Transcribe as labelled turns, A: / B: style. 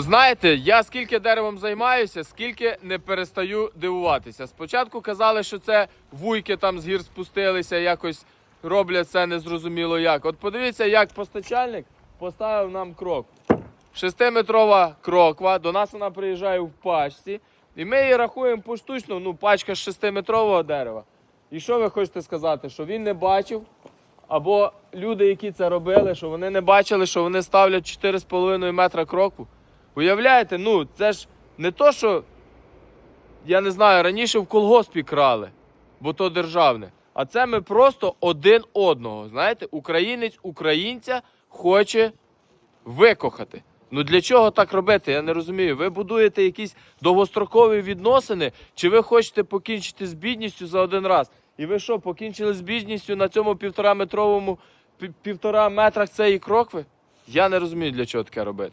A: Знаєте, я скільки деревом займаюся, скільки не перестаю дивуватися. Спочатку казали, що це вуйки там з гір спустилися, якось роблять це незрозуміло як. От подивіться, як постачальник поставив нам крок. Шестиметрова кроква, до нас вона приїжджає в пачці. І ми її рахуємо поштучно, ну, пачка з 6-метрового дерева. І що ви хочете сказати? Що він не бачив, або люди, які це робили, що вони не бачили, що вони ставлять 4,5 метра кроку. Уявляєте, ну це ж не то, що я не знаю, раніше в колгоспі крали, бо то державне. А це ми просто один одного. Знаєте, українець українця хоче викохати. Ну для чого так робити? Я не розумію. Ви будуєте якісь довгострокові відносини, чи ви хочете покінчити з бідністю за один раз? І ви що, покінчили з бідністю на цьому півтора метровому півтора метрах цієї крокви? Я не розумію, для чого таке робити.